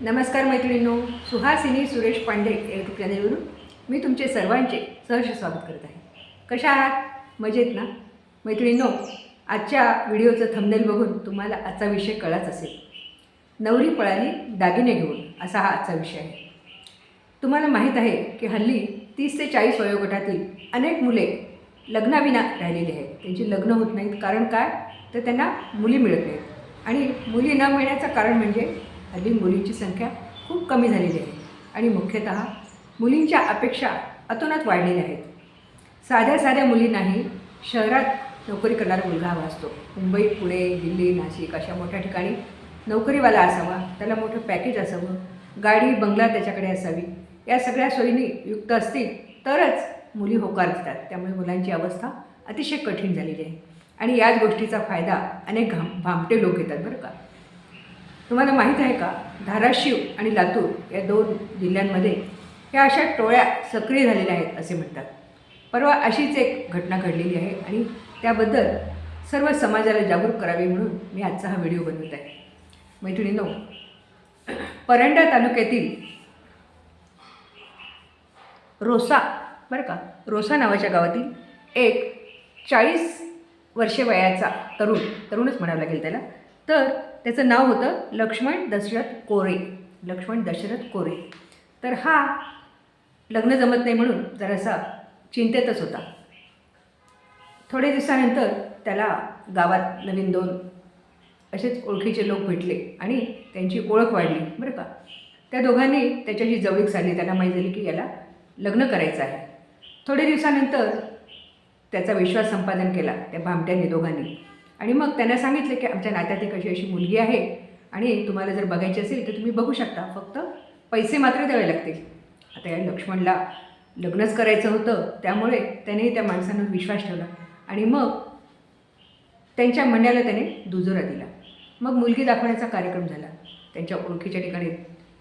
नमस्कार मैत्रिणींनो सुहासिनी सुरेश पांडे या यूट्यूब चॅनेलवरून मी तुमचे सर्वांचे सहर्ष स्वागत करत आहे. कशा आहात? मजेत ना? मैत्रिणींनो आजच्या व्हिडिओचं थंबनेल बघून तुम्हाला आजचा विषय कळाच असेल. नवरी पळाली दागिने घेऊन असा हा आजचा विषय आहे. तुम्हाला माहीत आहे की हल्ली तीस ते चाळीस वयोगटातील अनेक मुले लग्नाविना राहिलेली आहेत. त्यांची लग्न होत नाहीत. कारण काय? तर त्यांना मुली मिळत नाहीत. आणि मुली न मिळण्याचं कारण म्हणजे हल्ली मुलींची संख्या खूप कमी झालेली आहे. आणि मुख्यतः मुलींच्या अपेक्षा अतोनात वाढलेल्या आहेत. साध्या साध्या मुलींनाही शहरात नोकरी करणारा मुलगा हवा असतो. मुंबई पुणे दिल्ली नाशिक अशा मोठ्या ठिकाणी नोकरीवाला असावा त्याला मोठं पॅकेज असावं गाडी बंगला त्याच्याकडे असावी या सगळ्या सोयींनी युक्त असतील तरच मुली होकार देतात. त्यामुळे मुलांची अवस्था अतिशय कठीण झालेली आहे. आणि याच गोष्टीचा फायदा अनेक घाम भामटे लोक घेतात बरं का. तुम्हाला माहीत आहे का? धाराशिव आणि लातूर या दोन जिल्ह्यांमध्ये ह्या अशा टोळ्या सक्रिय झालेल्या आहेत असे म्हणतात. परवा अशीच एक घटना घडलेली आहे आणि त्याबद्दल सर्व समाजाला जागरूक करावे म्हणून मी आजचा हा व्हिडिओ बनवत आहे. मैत्रिणीनो परंडा तालुक्यातील रोसा बरं का रोसा नावाच्या गावातील एक चाळीस वर्षे वयाचा तरुण तरुणच म्हणावं लागेल त्याला तर त्याचं नाव होतं लक्ष्मण दशरथ कोरे. लक्ष्मण दशरथ कोरे. तर हा लग्न जमत नाही म्हणून जरासा चिंतेतच होता. थोडे दिवसानंतर त्याला गावात नवीन दोन असेच ओळखीचे लोक भेटले आणि त्यांची ओळख वाढली बरं का? त्या दोघांनी त्याच्याशी जवळीक साधली. त्यांना माहीत झाली की याला लग्न करायचं आहे. थोडे दिवसानंतर त्याचा विश्वास संपादन केला त्या भामट्यांनी दोघांनी. आणि मग त्यांना सांगितलं की आमच्या नात्यात एक अशी अशी मुलगी आहे आणि तुम्हाला जर बघायची असेल तर तुम्ही बघू शकता. फक्त पैसे मात्र द्यावे लागतील. आता या लक्ष्मणला लग्नच करायचं होतं त्यामुळे त्याने त्या माणसांवर विश्वास ठेवला. आणि मग त्यांच्या म्हणण्याला त्याने दुजोरा दिला. मग मुलगी दाखवण्याचा कार्यक्रम झाला. त्यांच्या ओळखीच्या ठिकाणी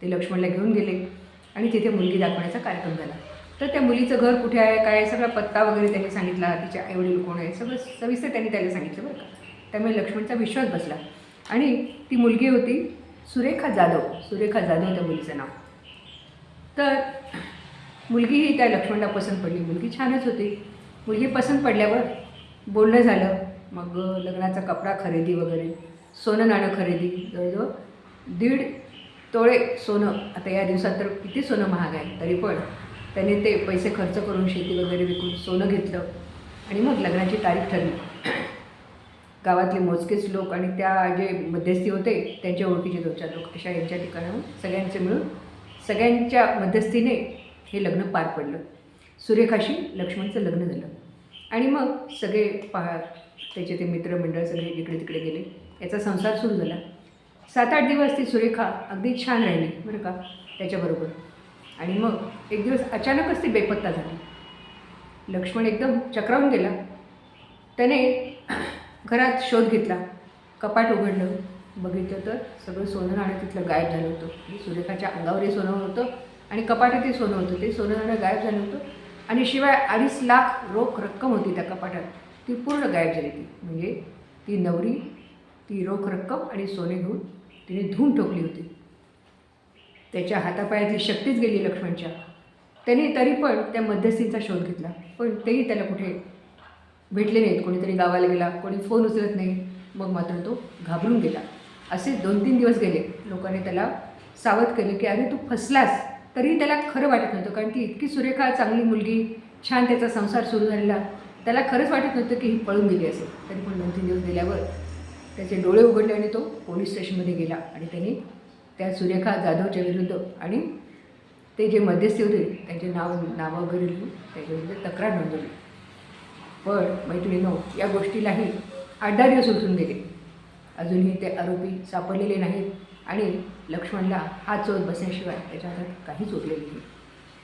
ते लक्ष्मणला घेऊन गेले आणि तिथे मुलगी दाखवण्याचा कार्यक्रम झाला. तर त्या मुलीचं घर कुठे आहे काय आहे, सगळा पत्ता वगैरे त्यांनी सांगितला. तिचे आईवडील कोण आहे सगळं सविस्तर त्यांनी त्याला सांगितलं बरं का. त्यामुळे लक्ष्मणचा विश्वास बसला. आणि ती मुलगी होती सुरेखा जाधव. सुरेखा जाधव त्या मुलीचं नाव. तर मुलगीही त्या लक्ष्मणला पसंत पडली. मुलगी छानच होती. मुलगी पसंत पडल्यावर बोलणं झालं. मग लग्नाचा कपडा खरेदी वगैरे सोनं नाणं खरेदी जवळजवळ दीड तोळे सोनं. आता या दिवसात तर किती सोनं महाग आहे तरी पण त्याने ते पैसे खर्च करून शेती वगैरे विकून सोनं घेतलं. आणि मग लग्नाची तारीख ठरली. गावातले मोजकेच लोक आणि त्या जे मध्यस्थी होते त्यांच्या ओळखीचे दोन चार लोक अशा यांच्या ठिकाणाहून सगळ्यांचे मिळून सगळ्यांच्या मध्यस्थीने हे लग्न पार पडलं. सुरेखाशी लक्ष्मणचं लग्न झालं. आणि मग सगळे पहा त्याचे ते मित्रमंडळ सगळे इकडे तिकडे गेले. याचा संसार सुरू झाला. सात आठ दिवस ती सुरेखा अगदी छान राहिली बरं का त्याच्याबरोबर. आणि मग एक दिवस अचानकच ती बेपत्ता झाली. लक्ष्मण एकदम चक्रावून गेला. त्याने घरात शोध घेतला. कपाट उघडलं. बघितलं तर सगळं सोनं नाणं तिथलं गायब झालं होतं. म्हणजे आणि सुरेखाच्या अंगावरही सोनं होतं आणि कपाटातही सोनं होतं. ते सोनं नाणं गायब झालं होतं. आणि शिवाय अडीच लाख रोख रक्कम होती त्या कपाटात. ती पूर्ण गायब झाली ती म्हणजे ती नवरी ती रोख रक्कम आणि सोने घेऊन तिने धूम ठोकली होती. त्याच्या हातापायातली शक्तीच गेली लक्ष्मणच्या. त्याने तरी पण त्या मध्यस्थींचा शोध घेतला. पण तेही त्याला कुठे भेटले नाहीत. कोणीतरी गावाला गेला कोणी फोन उचलत नाही. मग मात्र तो घाबरून गेला. असे दोन तीन दिवस गेले. लोकांनी त्याला सावध केले की अरे तू फसलास. तरीही त्याला खरं वाटत नव्हतं. कारण ती इतकी सुरेखा चांगली मुलगी छान त्याचा संसार सुरू झालेला त्याला खरंच वाटत नव्हतं की ही पळून गेली असेल. तरी पण दोन तीन दिवस गेल्यावर त्याचे डोळे उघडले आणि तो पोलीस स्टेशनमध्ये गेला आणि त्यांनी त्या सुरेखा जाधवच्या विरुद्ध आणि ते जे मध्यस्थी होते त्यांचे नाव नावं वगैरे लिहून त्याच्याविरुद्ध तक्रार नोंदवली. पण मैत्रिणीनो या गोष्टीलाही आठ दिवस उठून गेले. अजूनही ते आरोपी सापडलेले नाहीत आणि लक्ष्मणला हात चोर बसण्याशिवाय त्याच्या हातात काहीच उरलेले नाही.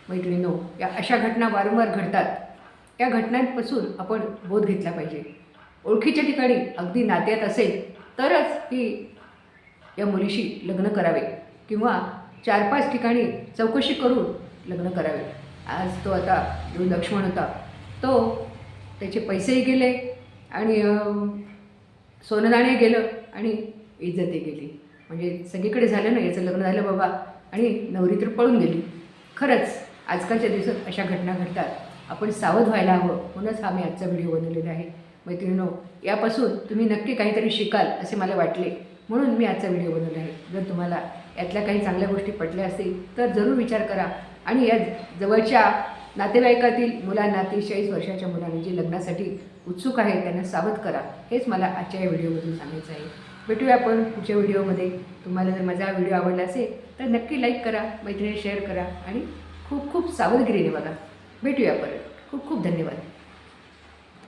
मैत्रिणीनो या अशा घटना वारंवार घडतात. या घटनांपासून आपण बोध घेतला पाहिजे. ओळखीच्या ठिकाणी अगदी नात्यात असेल तरच ती या मुलीशी लग्न करावे किंवा चार पाच ठिकाणी चौकशी करून लग्न करावे. आज तो आता जो लक्ष्मण होता तो त्याचे पैसेही गेले आणि सोनदाणे गेलं आणि इज्जतही गेली. म्हणजे सगळीकडे झालं ना याचं लग्न झालं बाबा आणि नवरी तर पळून गेली. खरंच आजकालच्या दिवसात अशा घटना घडतात. आपण सावध व्हायला हवं. म्हणूनच हा मी आजचा व्हिडिओ बनवलेला आहे. मैत्रिणीनो यापासून तुम्ही नक्की काहीतरी शिकाल असे मला वाटले. म्हणून मी आजचा व्हिडिओ बनवला आहे. जर तुम्हाला यातल्या काही चांगल्या गोष्टी पटल्या असतील तर जरूर विचार करा आणि या जवळच्या नातेवाईकातील मुलांना तीस चाळीस वर्षाच्या मुलांनी जे लग्नासाठी उत्सुक आहे त्यांना सावध करा. हेच मला आजच्या या व्हिडिओमधून सांगायचं आहे. भेटूया आपण पुढच्या व्हिडिओमध्ये. तुम्हाला जर माझा व्हिडिओ आवडला असेल तर नक्की लाईक करा मैत्रिणी शेअर करा आणि खूप खूप सावधगिरीने बघा. भेटूया परत. खूप खूप धन्यवाद.